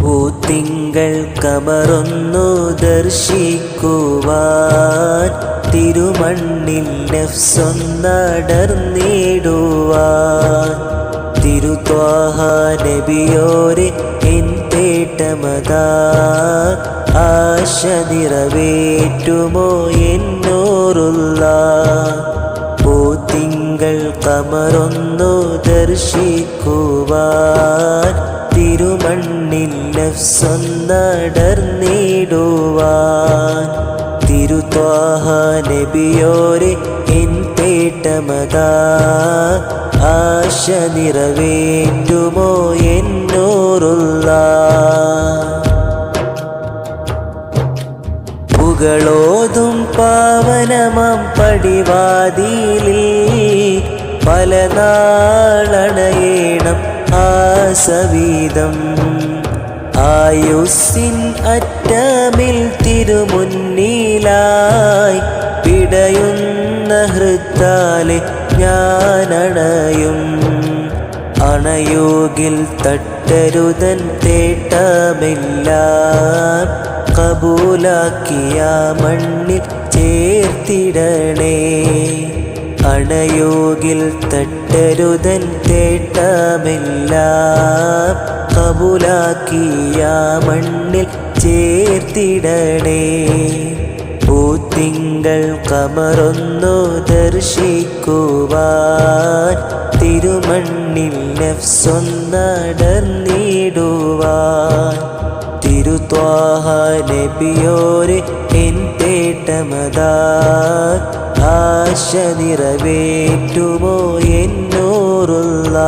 പൂത്തിങ്കൾ കമറൊന്നു ദർശിക്കുവാൻ തിരുമണ്ണിൽ നഫ്സൊന്നടർന്നിടുവാൻ. തിരുത്വാഹ നബിയോരെ N തേട്ടമതാ. ആശ നിറവേറ്റുമോ എന്നോറുള്ള. പൂത്തിങ്കൾ കമറൊന്നു ദർശിക്കുവാൻ തിരുമണ്ണിൽ നഫ്സൊന്നടർന്നിടുവാൻ തിരുത്വാഹ നബിയോരെ N തേട്ടമതാ ആശ നിറവേറ്റുമോ എന്നോറുള്ള പുകളോതും പാവനമം പടിവാതിലിൽ പലനാ ആസവീതം ആയുസ്സിൻ അറ്റമിൽ തിരുമുന്നിലായി പിടയുന്ന ഹൃത്താലെ ഞാനണയും. അണയോകിൽ തട്ടരുതൻ തേട്ടമെല്ലാം കബൂലാക്കിയ മണ്ണിൽ ചേർത്തിടണേ. അണയോകിൽ തട്ടരുതൻ തേട്ടമില്ല കബുലാക്കിയ മണ്ണിൽ ചേർത്തിടണേ. പൂത്തിങ്കൾ കമറൊന്നു ദർശിക്കുവാൻ തിരുമണ്ണിൽ നഫ്സൊന്നടർന്നിടുവാൻ. ത്വാഹലിയോരെ എൻ തേട്ടമതാ. ആശ നിറവേറ്റുമോ എന്നോറുള്ള.